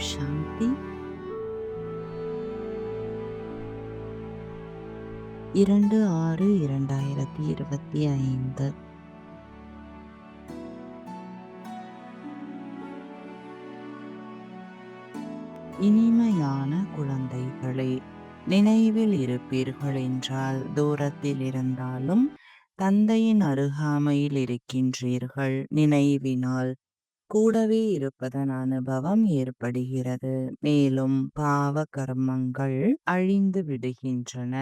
சாந்தி இரண்டு ஆறு இரண்டாயிரத்தி இருபத்தி ஐந்து. இனிமையான குழந்தைகளே நினைவில் இருப்பீர்கள் என்றால் தூரத்தில் இருந்தாலும் தந்தையின் அருகாமையில் இருக்கின்றீர்கள். நினைவினால் கூடவே இருப்பதன் அனுபவம் ஏற்படுகிறது. மேலும் பாவ கர்மங்கள் அழிந்து விடுகின்றன.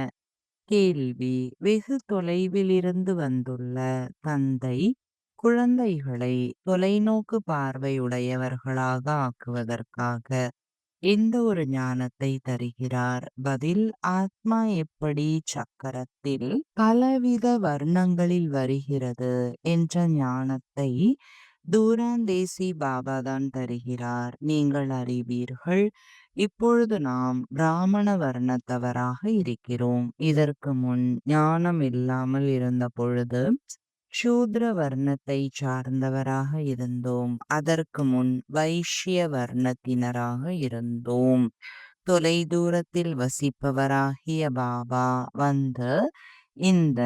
கேள்வி. வெகு தொலைவிலிருந்து வந்துள்ள தந்தை குழந்தைகளை தொலைநோக்கு பார்வையுடையவர்களாக ஆக்குவதற்காக எந்த ஒரு ஞானத்தை தருகிறார்? பதில் ஆத்மா எப்படி சக்கரத்தில் பலவித வர்ணங்களில் வருகிறது என்ற ஞானத்தை தூராந்தேசி பாபா தான் தருகிறார். நீங்கள் அறிவீர்கள். இப்பொழுது நாம் பிராமண வர்ணத்தவராக இருக்கிறோம். இதற்கு முன் ஞானம் இல்லாமல் இருந்த பொழுது சூத்ர வர்ணத்தை சார்ந்தவராக இருந்தோம். அதற்கு முன் வைஷ்ய வர்ணத்தினராக இருந்தோம். தொலை தூரத்தில் வசிப்பவராகிய பாபா வந்து இந்த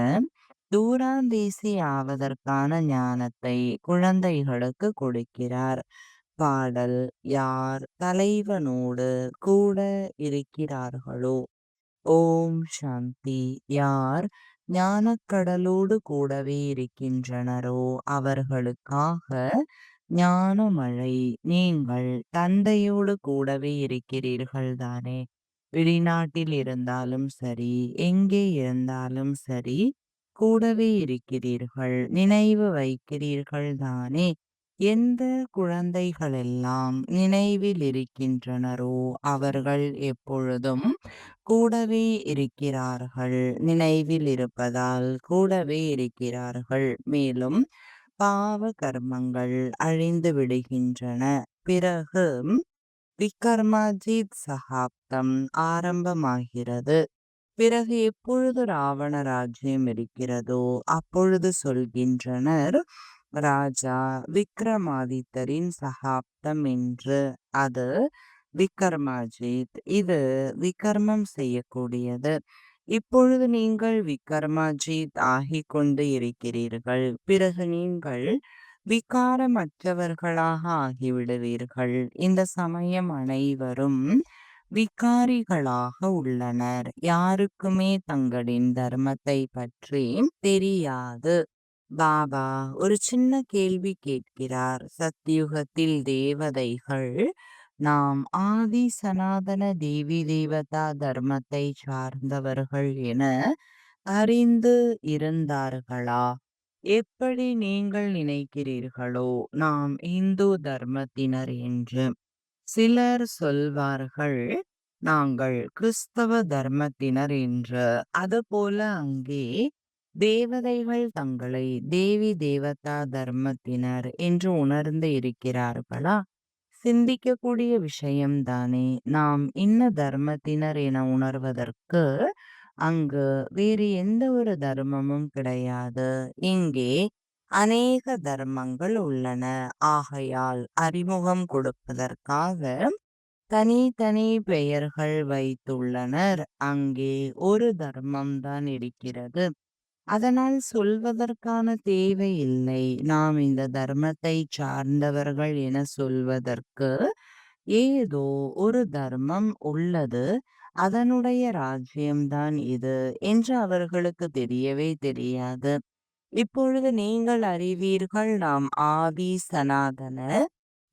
தூராந்தீசி ஆவதற்கான ஞானத்தை குழந்தைகளுக்கு கொடுக்கிறார். பாடல் யார் தலைவனோடு கூட இருக்கிறார்களோ? ஓம் சாந்தி. யார் ஞானக்கடலோடு கூடவே இருக்கின்றனரோ? அவர்களுக்காக ஞானமழை நீங்கள் தந்தையோடு கூடவே இருக்கிறீர்கள் தானே வெளிநாட்டில் இருந்தாலும் சரி எங்கே இருந்தாலும் சரி கூடவே இருக்கிறீர்கள் நினைவு வைக்கிறீர்கள் தானே எந்த குழந்தைகளெல்லாம் நினைவில் இருக்கின்றனரோ அவர்கள் எப்பொழுதும் கூடவே இருக்கிறார்கள். நினைவில் இருப்பதால் கூடவே இருக்கிறார்கள். மேலும் பாவ கர்மங்கள் அழிந்து விடுகின்றன. பிறகு விக்ரமாஜித் சகாப்தம் ஆரம்பமாகிறது. பிறகு எப்பொழுது ராவண ராஜ்யம் இருக்கிறதோ அப்பொழுது சொல்கின்றனர் ராஜா விக்ரமாதித்தரின் சகாப்தம் என்று அது விக்ரமாஜித். இது விக்ரமம் செய்யக்கூடியது. இப்பொழுது நீங்கள் விக்ரமாஜித் ஆகிக் கொண்டு இருக்கிறீர்கள். பிறகு நீங்கள் விகாரமற்றவர்களாக ஆகிவிடுவீர்கள். இந்த சமயம் அனைவரும் விகாரிகளாக உள்ளனர். யாருக்குமே தங்களின் தர்மத்தை பற்றி தெரியாது. பாபா ஒரு சின்ன கேள்வி கேட்கிறார். சத்தியுகத்தில் தேவதைகள் நாம் ஆதி சனாதன தேவி தேவதா தர்மத்தை சார்ந்தவர்கள் என அறிந்து இருந்தார்களா? எப்படி நீங்கள் நினைக்கிறீர்களோ நாம் இந்து தர்மத்தினர் என்று. சிலர் சொல்வார்கள் நாங்கள் கிறிஸ்தவ தர்மத்தினர் என்று அதுபோல அங்கே தேவதைகள் தங்களை தேவி தேவதா தர்மத்தினர் என்று உணர்ந்து இருக்கிறார்களா? சிந்திக்கக்கூடிய விஷயம்தானே நாம் இன்ன தர்மத்தினர் என உணர்வதற்கு அங்கு வேறு எந்த ஒரு தர்மமும் கிடையாது. இங்கே அநேக தர்மங்கள் உள்ளன. ஆகையால் அறிமுகம் கொடுப்பதற்காக தனித்தனி பெயர்கள் வைத்துள்ளனர். அங்கே ஒரு தர்மம் தான் இருக்கிறது. அதனால் சொல்வதற்கான தேவை இல்லை. நாம் இந்த தர்மத்தை சார்ந்தவர்கள் என சொல்வதற்கு ஏதோ ஒரு தர்மம் உள்ளது. அதனுடைய ராஜ்யம்தான் இது என்று அவர்களுக்கு தெரியவே தெரியாது. இப்பொழுது நீங்கள் அறிவீர்கள் நாம் ஆதி சனாதன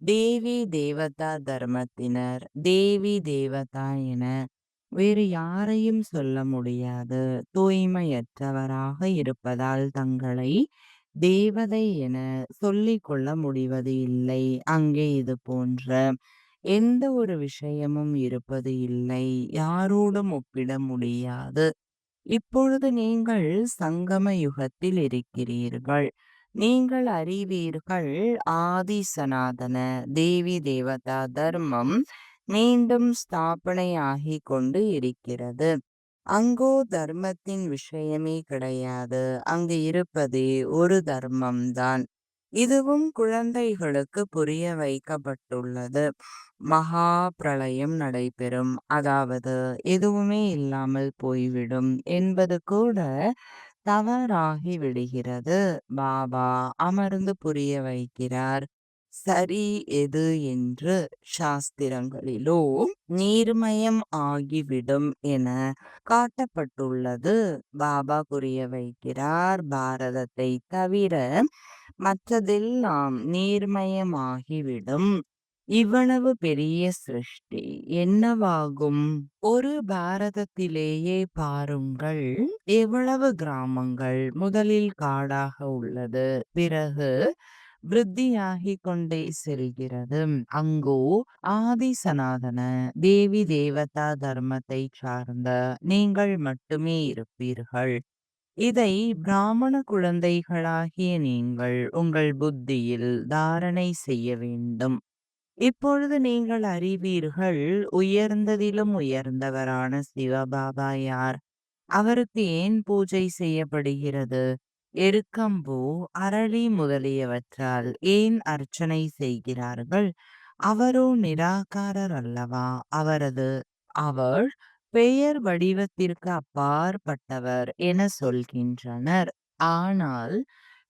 தேவி தேவதா தர்மத்தினர் தேவி தேவதா என. வேறு யாரையும் சொல்ல முடியாது. தூய்மையற்றவராக இருப்பதால் தங்களை தேவதை என சொல்லிக் கொள்ள முடிவது இல்லை. அங்கே இது போன்ற எந்த ஒரு விஷயமும் இருப்பது இல்லை. யாரோடும் ஒப்பிட முடியாது. இப்பொழுது நீங்கள் சங்கம யுகத்தில் இருக்கிறீர்கள். நீங்கள் அறிவீர்கள் ஆதி சனாதன தேவி தேவதா தர்மம் மீண்டும் ஸ்தாபனையாகி கொண்டு இருக்கிறது. அங்கோ தர்மத்தின் விஷயமே கிடையாது. அங்கு இருப்பதே ஒரு தர்மம்தான். இதுவும் குழந்தைகளுக்கு புரிய வைக்கப்பட்டுள்ளது. மகா பிரளயம் நடைபெறும். அதாவது எதுவுமே இல்லாமல் போய்விடும் என்பது கூட தவறாகி விடுகிறது. பாபா அமர்ந்து புரிய வைக்கிறார். சரி எது என்று சாஸ்திரங்களிலோ நீர்மயம் ஆகிவிடும் என காட்டப்பட்டுள்ளது. பாபா புரிய வைக்கிறார். பாரதத்தை தவிர மற்றதெல்லாம் நீர்மயமாகிவிடும். இவ்வளவு பெரிய சிருஷ்டி என்னவாகும்? ஒரு பாரதத்திலேயே பாருங்கள் எவ்வளவு கிராமங்கள் முதலில் காடாக உள்ளது. பிறகு விருத்தியாகி கொண்டே செல்கிறது. அங்கோ ஆதி சனாதன தேவி தேவதா தர்மத்தை சார்ந்த நீங்கள் மட்டுமே இருப்பீர்கள். இதை பிராமண குழந்தைகளாகிய நீங்கள் உங்கள் புத்தியில் தாரணை செய்ய வேண்டும். இப்பொழுது நீங்கள் அறிவீர்கள் உயர்ந்ததிலும் உயர்ந்தவரான சிவபாபா யார்? அவருக்கு ஏன் பூஜை செய்யப்படுகிறது? எருக்கம்பூ அரளி முதலியவற்றால் ஏன் அர்ச்சனை செய்கிறார்கள்? அவரோ நிராகாரர் அல்லவா? அவரது அவர் பெயர் வடிவத்திற்கு அப்பாற்பட்டவர் என சொல்கின்றனர். ஆனால்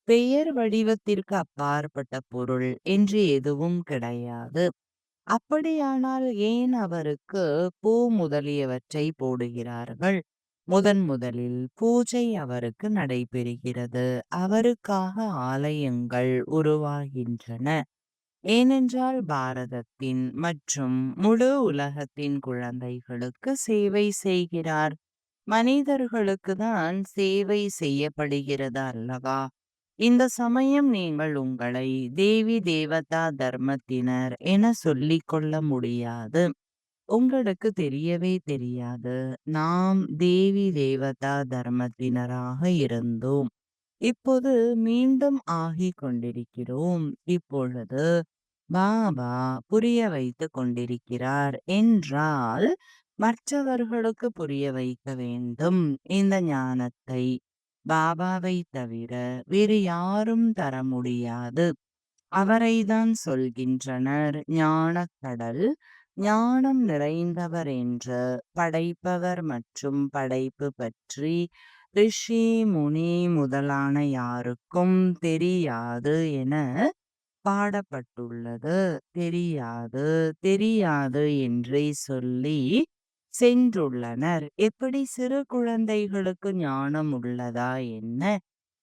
பெயர் வடிவத்திற்கு அப்பாற்பட்ட பொருள் என்று எதுவும் கிடையாது. அப்படியானால் ஏன் அவருக்கு பூ முதலியவற்றை போடுகிறார்கள்? முதன் முதலில் பூஜை அவருக்கு நடைபெறுகிறது. அவருக்காக ஆலயங்கள் உருவாகின்றன. ஏனென்றால் பாரதத்தின் மற்றும் முழு உலகத்தின் குழந்தைகளுக்கு சேவை செய்கிறார். மனிதர்களுக்கு தான் சேவை செய்யப்படுகிறது அல்லவா? இந்த சமயம் நீங்கள் உங்களை தேவி தேவதா தர்மத்தினர் என சொல்லிக் கொள்ள முடியாது. உங்களுக்கு தெரியவே தெரியாது. நாம் தேவி தேவதா தர்மத்தினராக இருந்தோம். இப்போது மீண்டும் ஆகிக் கொண்டிருக்கிறோம். இப்பொழுது பாபா புரிய வைத்து கொண்டிருக்கிறார் என்றால் மற்றவர்களுக்கு புரிய வைக்க வேண்டும். இந்த ஞானத்தை பாபாவை தவிர வேறு யாரும் தர முடியாது. அவரைதான் சொல்கின்றனர் ஞானக்கடல். ஞானம் நிறைந்தவர் என்று படைப்பவர் மற்றும் படைப்பு பற்றி ரிஷி முனி முதலான யாருக்கும் தெரியாது என பாடப்பட்டுள்ளது. தெரியாது தெரியாது என்றே சொல்லி சென்றுள்ளனர். எப்படி சிறு குழந்தைகளுக்கு ஞானம் உள்ளதா என்ன?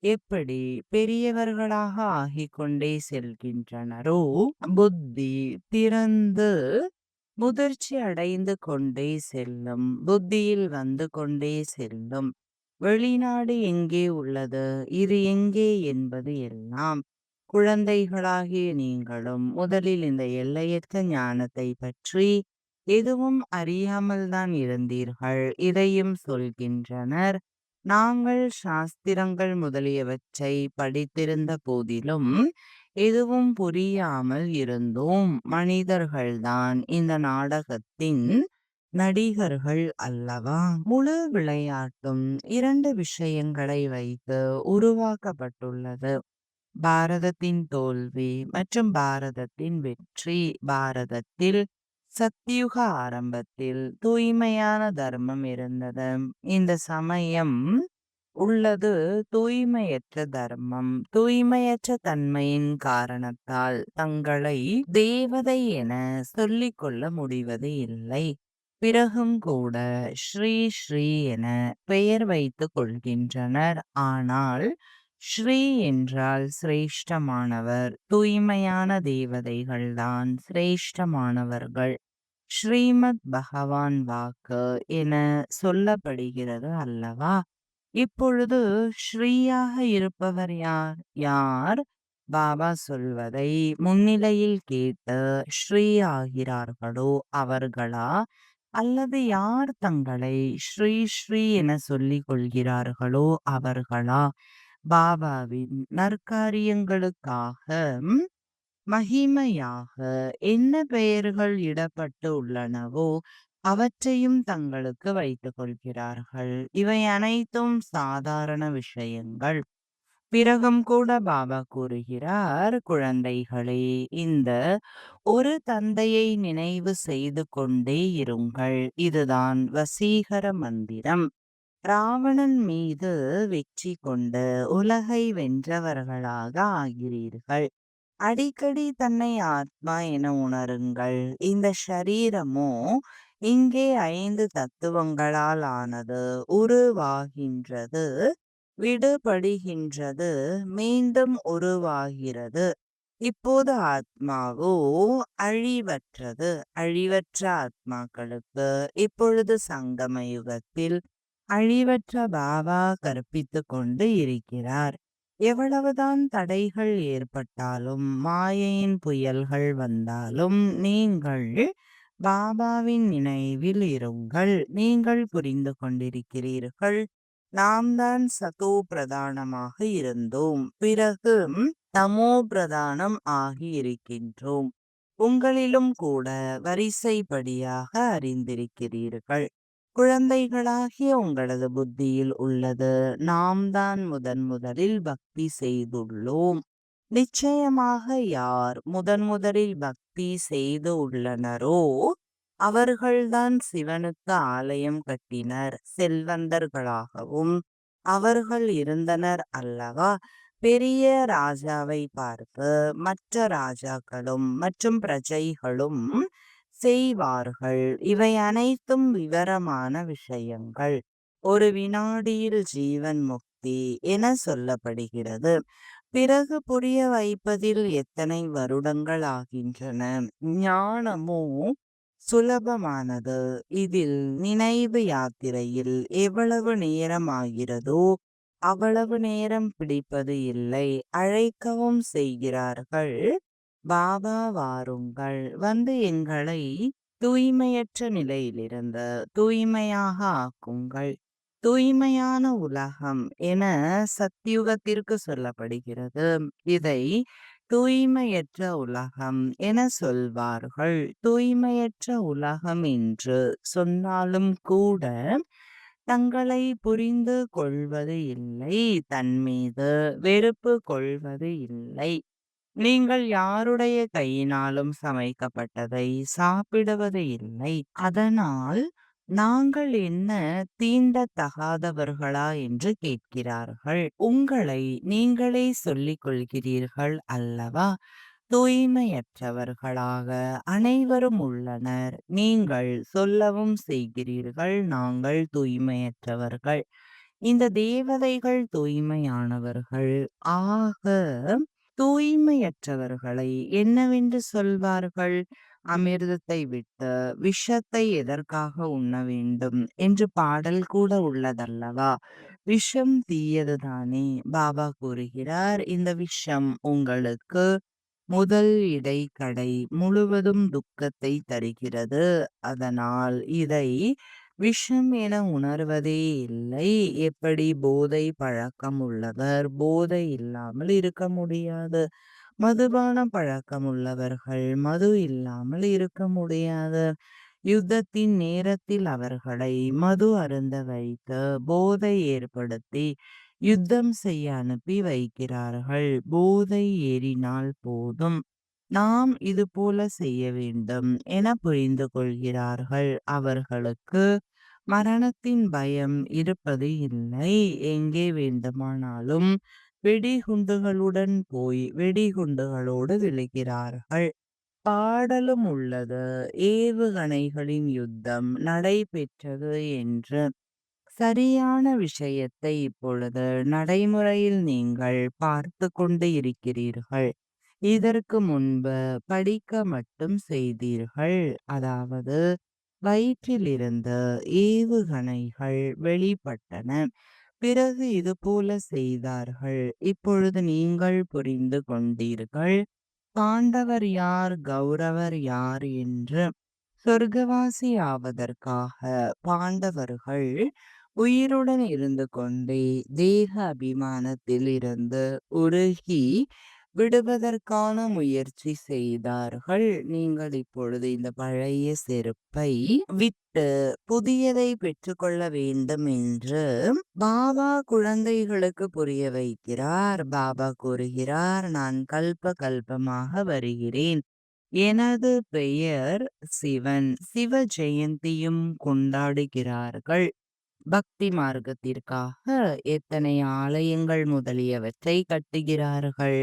எப்படி பெரியவர்களாக ஆகிக் கொண்டே செல்கின்றனரோ புத்தி திறந்து முதிர்ச்சி அடைந்து கொண்டே செல்லும் புத்தியில் வந்து கொண்டே செல்லும். வெளிநாடு எங்கே உள்ளது? இது எங்கே என்பது எல்லாம் குழந்தைகளாகிய நீங்களும் முதலில் இந்த எல்லையற்ற ஞானத்தை பற்றி எதுவும் அறியாமல் தான் இருந்தீர்கள்? இதையும் சொல்கின்றனர். நாங்கள் சாஸ்திரங்கள் முதலியவற்றை படித்திருந்த போதிலும் எதுவும் புரியாமல் இருந்தோம். மனிதர்கள்தான் இந்த நாடகத்தின் நடிகர்கள் அல்லவா? முழு விளையாட்டும் இரண்டு விஷயங்களை வைத்து உருவாக்கப்பட்டுள்ளது. பாரதத்தின் தோல்வி மற்றும் பாரதத்தின் வெற்றி. பாரதத்தில் சத்தியுக ஆரம்பத்தில் தூய்மையான தர்மம் இருந்தது. இந்த சமயம் உள்ளது தூய்மையற்ற தர்மம். தூய்மையற்ற தன்மையின் காரணத்தால் தங்களை தேவதை என சொல்லிக் கொள்ள முடிவது இல்லை. பிறகும் கூட ஸ்ரீ ஸ்ரீ என பெயர் வைத்துக் கொள்கின்றனர். ஆனால் ஸ்ரீ என்றால் சிரேஷ்டமானவர். தூய்மையான தேவதைகள்தான் சிரேஷ்டமானவர்கள். ஸ்ரீமத் பகவான் வாக்கு என சொல்லப்படுகிறது அல்லவா? இப்பொழுது ஸ்ரீயாக இருப்பவர் யார்? யார்? பாபா சொல்வதை முன்னிலையில் கேட்டு ஸ்ரீ ஆகிறார்களோ அவர்களா? அல்லது யார் தங்களை ஸ்ரீ ஸ்ரீ என சொல்லிக் கொள்கிறார்களோ அவர்களா? பாபாவின் நற்காரியங்களுக்காக மகிமையாக என்ன பெயர்கள் இடப்பட்டு உள்ளனவோ அவற்றையும் தங்களுக்கு வைத்துக் கொள்கிறார்கள். இவை அனைத்தும் சாதாரண விஷயங்கள். பிறகும் கூட பாபா கூறுகிறார் குழந்தைகளே இந்த ஒரு தந்தையை நினைவு செய்து கொண்டே இருங்கள். இதுதான் வசீகர மந்திரம். ராவணன் மீது வெற்றி கொண்டு உலகை வென்றவர்களாக ஆகிறீர்கள். அடிக்கடி தன்னை ஆத்மா என உணருங்கள். இந்த ஷரீரமோ இங்கே ஐந்து தத்துவங்களால் ஆனது உருவாகின்றது விடுபடுகின்றது மீண்டும் உருவாகிறது. இப்போது ஆத்மாவோ அழிவற்றது. அழிவற்ற ஆத்மாக்களுக்கு இப்பொழுது சங்கம யுகத்தில் அழிவற்ற பாபா கற்பித்து கொண்டு இருக்கிறார். எவ்வளவுதான் தடைகள் ஏற்பட்டாலும் மாயையின் புயல்கள் வந்தாலும் நீங்கள் பாபாவின் நினைவில் இருங்கள். நீங்கள் புரிந்து கொண்டிருக்கிறீர்கள். நாம் தான் சதோ பிரதானமாக இருந்தோம். பிறகு தமோ பிரதானம் ஆகி இருக்கின்றோம். உங்களிலும் கூட வரிசைப்படியாக அறிந்திருக்கிறீர்கள். குழந்தைகளாகிய உங்களது புத்தியில் உள்ளது. நாம் தான் முதன் முதலில் பக்தி செய்துள்ளோம். நிச்சயமாக யார் முதன் முதலில் பக்தி செய்து உள்ளனரோ அவர்கள்தான் சிவனுக்கு ஆலயம் கட்டினர். செல்வந்தர்களாகவும் அவர்கள் இருந்தனர் அல்லவா? பெரிய ராஜாவை பார்த்து மற்ற ராஜாக்களும் மற்றும் பிரஜைகளும் செய்வார்கள். இவை அனைத்தும் விவரமான விஷயங்கள். ஒரு வினாடியில் ஜீவன் முக்தி என சொல்லப்படுகிறது. பிறகு புரிய வைப்பதில் எத்தனை வருடங்கள் ஆகின்றன? ஞானமோ சுலபமானது. இதில் நினைவு யாத்திரையில் எவ்வளவு நேரம் ஆகிறதோ அவ்வளவு நேரம் பிடிப்பது இல்லை. அழைக்கவும் செய்கிறார்கள். பாபா வாருங்கள். வந்து எங்களை தூய்மையற்ற நிலையிலிருந்து தூய்மையாக ஆக்குங்கள். தூய்மையான உலகம் என சத்தியுகத்திற்கு சொல்லப்படுகிறது. இதை தூய்மையற்ற உலகம் என சொல்வார்கள். தூய்மையற்ற உலகம் என்று சொன்னாலும் கூட தங்களை புரிந்து கொள்வது இல்லை. தன் மீது வெறுப்பு கொள்வது இல்லை. நீங்கள் யாருடைய கையினாலும் சமைக்கப்பட்டதை சாப்பிடுவது இல்லை. அதனால் நாங்கள் என்ன தீண்டத்தகாதவர்களா என்று கேட்கிறார்கள். உங்களை நீங்களே சொல்லிக் கொள்கிறீர்கள் அல்லவா? தூய்மையற்றவர்களாக அனைவரும் உள்ளனர். நீங்கள் சொல்லவும் செய்கிறீர்கள் நாங்கள் தூய்மையற்றவர்கள். இந்த தேவதைகள் தூய்மையானவர்கள். ஆக தூய்மையற்றவர்களை என்னவென்று சொல்வார்கள்? அமிர்தத்தை விட்டு விஷத்தை எதற்காக உண்ண வேண்டும்? என்று பாடல் கூட உள்ளதல்லவா? விஷம் தீயதுதானே பாபா கூறுகிறார். இந்த விஷம் உங்களுக்கு முதல் இடைக்கடை முழுவதும் துக்கத்தை தருகிறது. அதனால் இதை விஷம் என உணர்வதே இல்லை. எப்படி போதை பழக்கம் உள்ளவர்? போதை இல்லாமல் இருக்க முடியாது. மதுபான பழக்கம் உள்ளவர்கள் மது இல்லாமல் இருக்க முடியாது. யுத்தத்தின் நேரத்தில் அவர்களை மது அருந்த வைத்து போதை ஏற்படுத்தி யுத்தம் செய்ய அனுப்பி வைக்கிறார்கள். போதை ஏறினால் போதும். நாம் இது போல செய்ய வேண்டும் என புரிந்து கொள்கிறார்கள். அவர்களுக்கு மரணத்தின் பயம் இருப்பது இல்லை. எங்கே வேண்டுமானாலும் வெடிகுண்டுகளுடன் போய் வெடிகுண்டுகளோடு விழுகிறார்கள். பாடலும் உள்ளது. ஏவுகணைகளின் யுத்தம் நடைபெற்றது என்று. சரியான விஷயத்தை இப்பொழுது நடைமுறையில் நீங்கள் பார்த்து கொண்டு இருக்கிறீர்கள். இதற்கு முன்பு படிக்க மட்டும் செய்தீர்கள். அதாவது வயிற்றிலிருந்து ஏவுகணைகள் வெளிப்பட்டன. பிறகு இது போல செய்தார்கள். இப்பொழுது நீங்கள் புரிந்து கொண்டீர்கள். பாண்டவர் யார் கௌரவர் யார் என்று சொர்க்கவாசி ஆவதற்காக பாண்டவர்கள் உயிருடன் இருந்து கொண்டே தேக அபிமானத்தில் இருந்து உருகி விடுவதற்கான முயற்சி செய்தார்கள். நீங்கள் இப்பொழுது இந்த பழைய செருப்பை விட்டு புதியதை பெற்றுக்கொள்ள வேண்டும் என்று பாபா குழந்தைகளுக்கு புரிய வைக்கிறார். பாபா கூறுகிறார் நான் கல்ப கல்பமாக வருகிறேன். எனது பெயர் சிவன். சிவ ஜெயந்தியும் கொண்டாடுகிறார்கள். பக்தி மார்க்கத்திற்காக எத்தனை ஆலயங்கள் முதலியவற்றை கட்டுகிறார்கள்.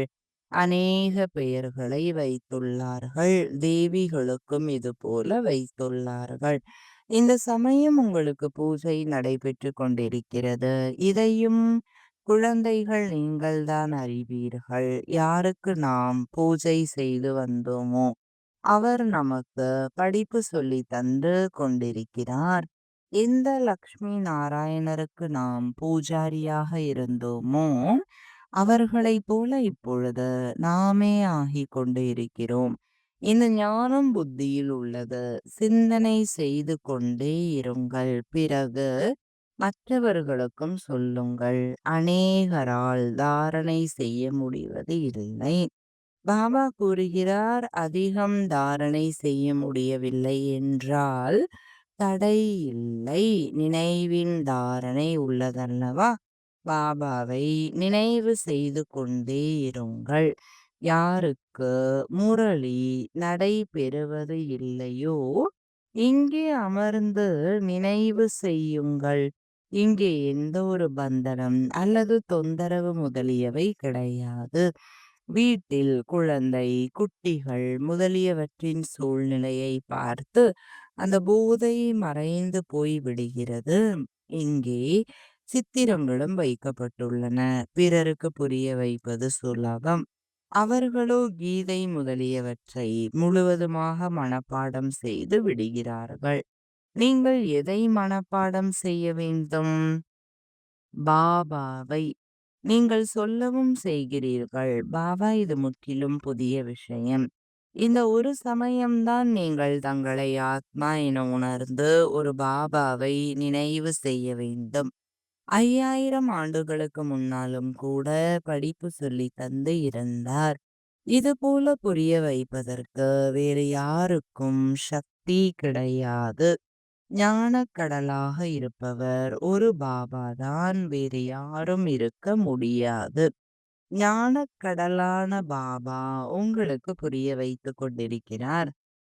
அநேக பெயர்களை வைத்துள்ளார்கள். தேவிகளுக்கும் இது போல வைத்துள்ளார்கள். இந்த சமயம் உங்களுக்கு பூஜை நடைபெற்றுக் கொண்டிருக்கிறது. இதையும் குழந்தைகள் நீங்கள்தான் அறிவீர்கள். யாருக்கு நாம் பூஜை செய்து வந்தோமோ அவர் நமக்கு படிப்பு சொல்லி தந்து கொண்டிருக்கிறார். எந்த லக்ஷ்மி நாராயணருக்கு நாம் பூஜாரியாக இருந்தோமோ அவர்களைப் போல இப்பொழுது நாமே ஆகிக் கொண்டு இருக்கிறோம். இந்த ஞானம் புத்தியில் உள்ளது. சிந்தனை செய்து கொண்டே இருங்கள். பிறகு மற்றவர்களுக்கும் சொல்லுங்கள். அநேகரால் தாரணை செய்ய முடிவது இல்லை. பாபா கூறுகிறார் அதிகம் தாரணை செய்ய முடியவில்லை என்றால் தடை இல்லை. நினைவின் தாரணை உள்ளதல்லவா? பாபாவை நினைவு செய்து கொண்டே இருங்கள். யாருக்கு முரளி நடைபெறுவது இல்லையோ இங்கே அமர்ந்து நினைவு செய்யுங்கள். இங்கே எந்த ஒரு பந்தனம் அல்லது தொந்தரவு முதலியவை கிடையாது. வீட்டில் குழந்தை, குட்டிகள் முதலியவற்றின் சூழ்நிலையை பார்த்து அந்த போதை மறைந்து போய் விடுகிறது. இங்கே சித்திரங்களும் வைக்கப்பட்டுள்ளன. பிறருக்கு புரிய வைப்பது சுலபம். அவர்களோ கீதை முதலியவற்றை முழுவதுமாக மனப்பாடம் செய்து விடுகிறார்கள். நீங்கள் எதை மனப்பாடம் செய்ய வேண்டும்? பாபாவை. நீங்கள் சொல்லவும் செய்கிறீர்கள். பாபா இது முற்றிலும் புதிய விஷயம். இந்த ஒரு சமயம்தான் நீங்கள் தங்களை ஆத்மா என உணர்ந்து ஒரு பாபாவை நினைவு செய்ய வேண்டும். ஐயாயிரம் ஆண்டுகளுக்கு முன்னாலும் கூட படிப்பு சொல்லி தந்து இருந்தார். இதுபோல புரிய வைப்பதற்கு வேறு யாருக்கும் சக்தி கிடையாது. ஞானக்கடலாக இருப்பவர் ஒரு பாபாதான். வேறு யாரும் இருக்க முடியாது. ஞானக்கடலான பாபா உங்களுக்கு புரிய வைத்துக் கொண்டிருக்கிறார்.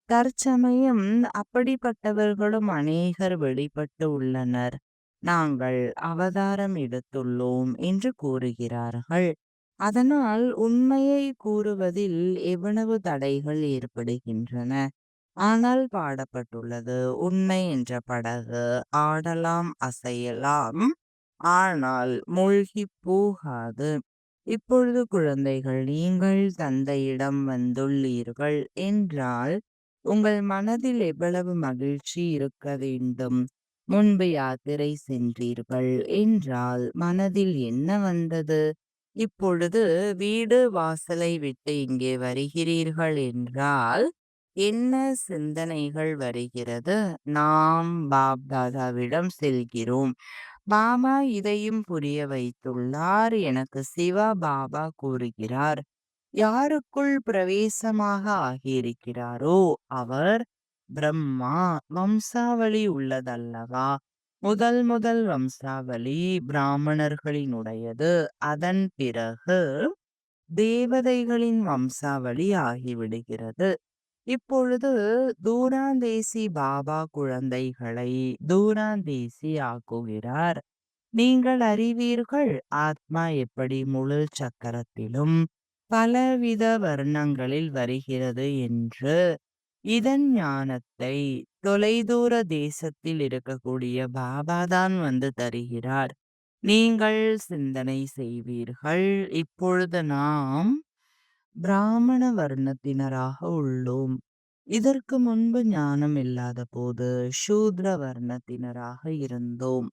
தற்சமயம் அப்படிப்பட்டவர்களும் அநேகர் வெளிப்பட்டு உள்ளனர். நாங்கள் அவதாரம் எடுத்துள்ளோம் என்று கூறுகிறார்கள். அதனால் உண்மையை கூறுவதில் எவ்வளவு தடைகள் ஏற்படுகின்றன. ஆனால் பாடப்பட்டுள்ளது உண்மை என்ற படகு ஆடலாம் அசையலாம் ஆனால் மூழ்கிப் போகாது. இப்பொழுது குழந்தைகள் நீங்கள் தந்தையிடம் வந்துள்ளீர்கள் என்றால் உங்கள் மனதில் எவ்வளவு மகிழ்ச்சி இருக்க வேண்டும். முன்பு யாத்திரை சென்றீர்கள் என்றால் மனதில் என்ன வந்தது? இப்பொழுது வீடு வாசலை விட்டு இங்கே வருகிறீர்கள் என்றால் என்ன சிந்தனைகள் வருகிறது? நாம் பாப்தாதாவிடம் செல்கிறோம். பாபா இதையும் புரிய வைத்துள்ளார். எனக்கு சிவா பாபா கூறுகிறார். யாருக்குள் பிரவேசமாக ஆகியிருக்கிறாரோ அவர் பிரம்மா. வம்சாவளி உள்ளதல்லவா? முதல் முதல் வம்சாவளி பிராமணர்களினுடையது. அதன் பிறகு தேவதைகளின் வம்சாவளி ஆகிவிடுகிறது. இப்பொழுது தூராந்தேசி பாபா குழந்தைகளை தூராந்தேசி ஆக்குகிறார். நீங்கள் அறிவீர்கள் ஆத்மா எப்படி முழு சக்கரத்திலும் பலவித வர்ணங்களில் வருகிறது என்று. இதன் ஞானத்தை தொலைதூர தேசத்தில் இருக்கக்கூடிய பாபாதான் வந்து தருகிறார். நீங்கள் சிந்தனை செய்வீர்கள். இப்பொழுது நாம் பிராமண வர்ணத்தினராக உள்ளோம். இதற்கு முன்பு ஞானம் இல்லாத போது சூத்ர வர்ணத்தினராக இருந்தோம்.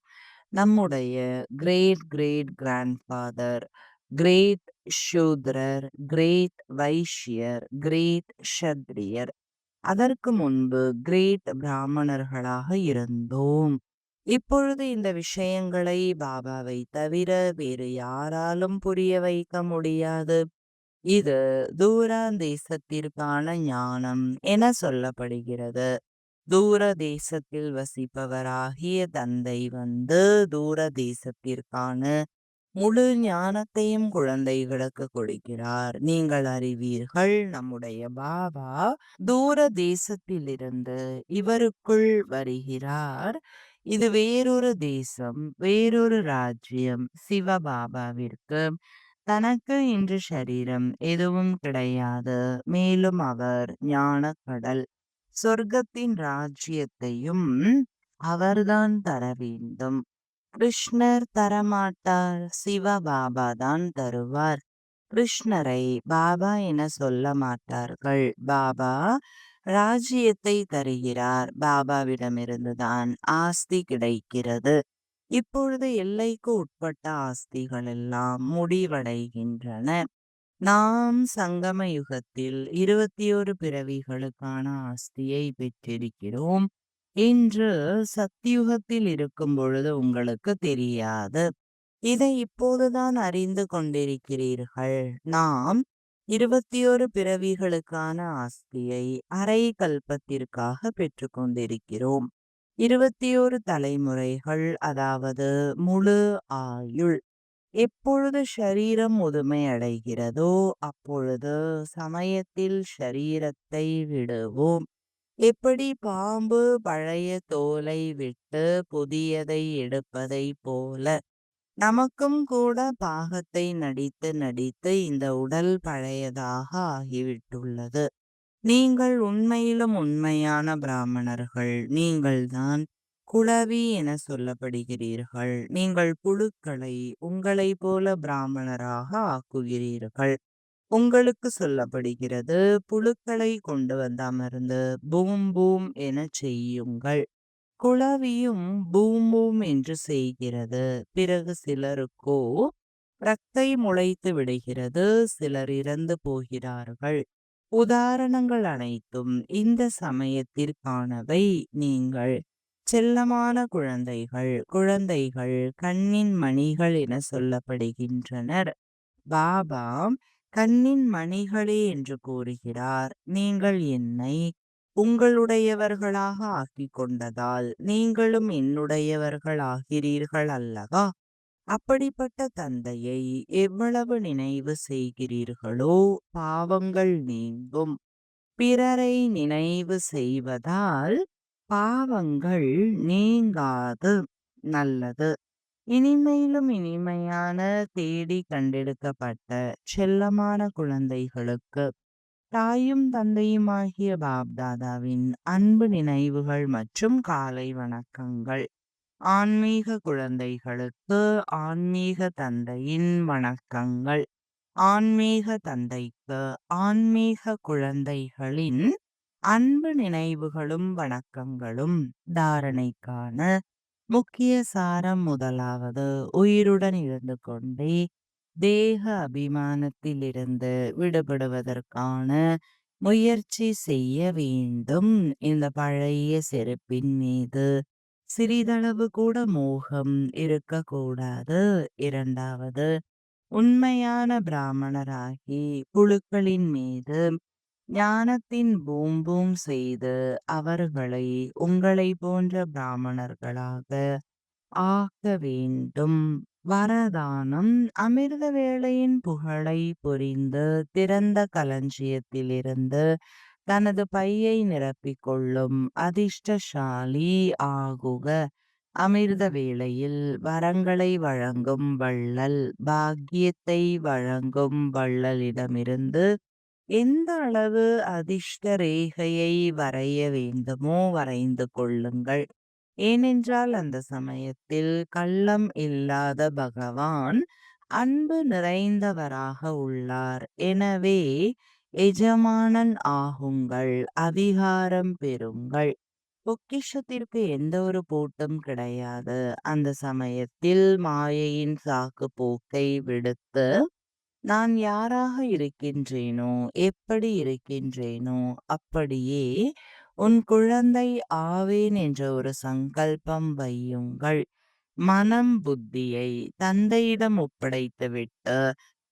நம்முடைய கிரேட் கிரேட் கிராண்ட்ஃபாதர் கிரேட் சூத்ரர், கிரேட் வைஷ்யர், கிரேட் ஷத்ரியர். அதற்கு முன்பு கிரேட் பிராமணர்களாக இருந்தோம். இப்பொழுது இந்த விஷயங்களை பாபாவை தவிர வேறு யாராலும் புரிய வைக்க முடியாது. இது தூரதேசத்திற்கான ஞானம் என சொல்லப்படுகிறது. தூர தேசத்தில் வசிப்பவராகிய தந்தை வந்து தூர தேசத்திற்கான முழு ஞானத்தையும் குழந்தைகளுக்கு கொடுக்கிறார். நீங்கள் அறிவீர்கள் நம்முடைய பாபா தூர தேசத்திலிருந்து இவருக்குள் வருகிறார். இது வேறொரு தேசம், வேறொரு ராஜ்யம். சிவபாபாவிற்கு தனக்கு இன்று சரீரம் எதுவும் கிடையாது. மேலும் அவர் ஞானக்கடல் சொர்க்கத்தின் ராஜ்யத்தையும் அவர்தான் தர வேண்டும். கிருஷ்ணர் தரமாட்டார். சிவபாபா தான் தருவார். கிருஷ்ணரை பாபா என சொல்ல மாட்டார்கள். பாபா ராஜ்யத்தை தருகிறார். பாபாவிடமிருந்துதான் ஆஸ்தி கிடைக்கிறது. இப்பொழுது எல்லைக்கு உட்பட்ட ஆஸ்திகள் எல்லாம் முடிவடைகின்றன. நாம் சங்கம யுகத்தில் இருபத்தி ஒரு பிறவிகளுக்கான ஆஸ்தியை பெற்றிருக்கிறோம். இன்று சத்தியுகத்தில் இருக்கும் பொழுது உங்களுக்கு தெரியாது. இதை இப்போதுதான் அறிந்து கொண்டிருக்கிறீர்கள். நாம் இருபத்தி ஒரு பிறவிகளுக்கான ஆஸ்தியை அரை கல்பத்திற்காக பெற்றுக்கொண்டிருக்கிறோம். இருபத்தி ஒரு தலைமுறைகள் அதாவது முழு ஆயுள். எப்பொழுது ஷரீரம் முதுமை அடைகிறதோ அப்பொழுது சமயத்தில் ஷரீரத்தை விடுவோம். எப்படி பாம்பு பழைய தோலை விட்டு புதியதை எடுப்பதை போல நமக்கும் கூட பாகத்தை நடித்து நடித்து இந்த உடல் பழையதாக ஆகிவிட்டுள்ளது. நீங்கள் உண்மையிலும் உண்மையான பிராமணர்கள். நீங்கள்தான் குளவி என சொல்லப்படுகிறீர்கள். நீங்கள் புழுக்களை உங்களைப் போல பிராமணராக ஆக்குகிறீர்கள். உங்களுக்கு சொல்லப்படுகிறது புழுக்களை கொண்டு வந்து அமர்ந்து பூம் பூம் என செய்யுங்கள். குளவியும் பூம் பூம் என்று செய்கிறது. பிறகு சிலருக்கோ ரத்தை முளைத்து விடுகிறது. சிலர் இறந்து போகிறார்கள். உதாரணங்கள் அனைத்தும் இந்த சமயத்திற்கானவை. நீங்கள் செல்லமான குழந்தைகள். குழந்தைகள் கண்ணின் மணிகள் என சொல்லப்படுகின்றனர். பாபா கண்ணின் மணிகளே என்று கூறுகிறார். நீங்கள் என்னை உங்களுடையவர்களாக ஆக்கிக் கொண்டதால் நீங்களும் என்னுடையவர்கள் ஆகிறீர்கள் அல்லவா? அப்படிப்பட்ட தந்தையை எவ்வளவு நினைவு செய்கிறீர்களோ பாவங்கள் நீங்கும். பிறரை நினைவு செய்வதால் பாவங்கள் நீங்காது. நல்லது. இனிமையிலும் இனிமையான தேடி கண்டெடுக்கப்பட்ட செல்லமான குழந்தைகளுக்கு தாயும் தந்தையுமாகிய பாப்தாதாவின் அன்பு நினைவுகள் மற்றும் காலை வணக்கங்கள். ஆன்மீக குழந்தைகளுக்கு ஆன்மீக தந்தையின் வணக்கங்கள். ஆன்மீக தந்தைக்கு ஆன்மீக குழந்தைகளின் அன்பு நினைவுகளும் வணக்கங்களும். தாரணைக்கான முக்கிய சாரம் முதலாவது உயிருடன் இருந்து கொண்டே தேக அபிமானத்திலிருந்து விடுபடுவதற்கான முயற்சி செய்ய வேண்டும். இந்த பழைய செருப்பின் மீது சிறிதளவு கூட மோகம் இருக்கக்கூடாது. இரண்டாவது உண்மையான பிராமணராகி புழுக்களின் மீது ஞானத்தின் பூம் பூம் செய்து அவர்களை உங்களை போன்ற பிராமணர்களாக ஆக்க வேண்டும். வரதானம் அமிர்த வேளையின் புகழை புரிந்து திறந்த களஞ்சியத்திலிருந்து தனது பையை நிரப்பிக் கொள்ளும் அதிர்ஷ்டசாலி ஆகுக. அமிர்த வேளையில் வரங்களை வழங்கும் வள்ளல் பாக்கியத்தை வழங்கும் வள்ளலிடமிருந்து எந்த அளவு அதிர்ஷ்ட ரேகையை வரைய வேண்டுமோ வரைந்து கொள்ளுங்கள். ஏனென்றால் அந்த சமயத்தில் கள்ளம் இல்லாத பகவான் அன்பு நிறைந்தவராக உள்ளார். எனவே எஜமானன் ஆகுங்கள். அதிகாரம் பெறுங்கள். பொக்கிஷத்திற்கு எந்த ஒரு பூட்டும் கிடையாது. அந்த சமயத்தில் மாயையின் சாக்கு போக்கை விடுத்து நான் யாராக இருக்கின்றேனோ எப்படி இருக்கின்றேனோ அப்படியே உன் குழந்தை ஆவேன் என்ற ஒரு சங்கல்பம் வையுங்கள். மனம் புத்தியை தந்தையிடம் ஒப்படைத்துவிட்டு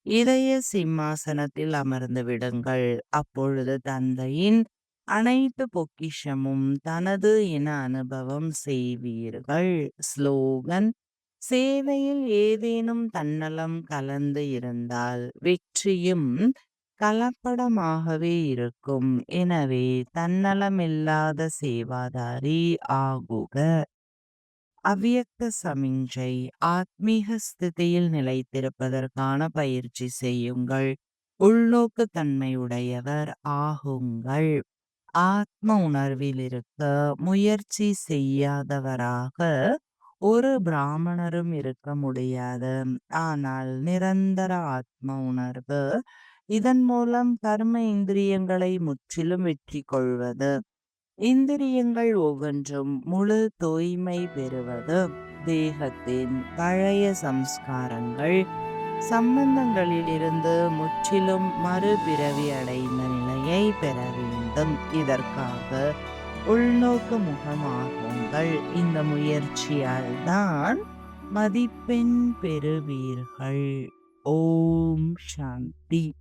இதய சிம்மாசனத்தில் அமர்ந்து விடுங்கள் அப்பொழுது தந்தையின் அனைத்து பொக்கிஷமும் தனது என அனுபவம் செய்வீர்கள் ஸ்லோகன் சேவையில் ஏதேனும் தன்னலம் கலந்து இருந்தால் வெற்றியும் கலப்படமாகவே இருக்கும். எனவே தன்னலமில்லாத சேவாதாரி ஆகுக. அவ்வியக்த சமிஞ்சை ஆத்மீக ஸ்திதியில் நிலைத்திருப்பதற்கான பயிற்சி செய்யுங்கள். உள்நோக்கு தன்மையுடையவர் ஆகுங்கள். ஆத்ம உணர்வில் இருக்க முயற்சி செய்யாதவராக ஒரு பிராமணரும் இருக்க முடியாது. ஆனால் நிரந்தர ஆத்ம உணர்வு இதன் மூலம் கர்ம இந்திரியங்களை முற்றிலும் வெற்றி கொள்வது. இந்திரியங்கள் ஒவ்வொன்றும் முழு தூய்மை பெறுவது. தேகத்தின் பழைய சம்ஸ்காரங்கள் சம்பந்தங்களிலிருந்து முற்றிலும் மறுபிறவி அடைந்த நிலையை பெற வேண்டும். இதற்காக உள்நோக்கு முகமாகுங்கள் இந்த முயற்சியால் தான் மதிப்பெண் பெறுவீர்கள். ஓம் சாந்தி.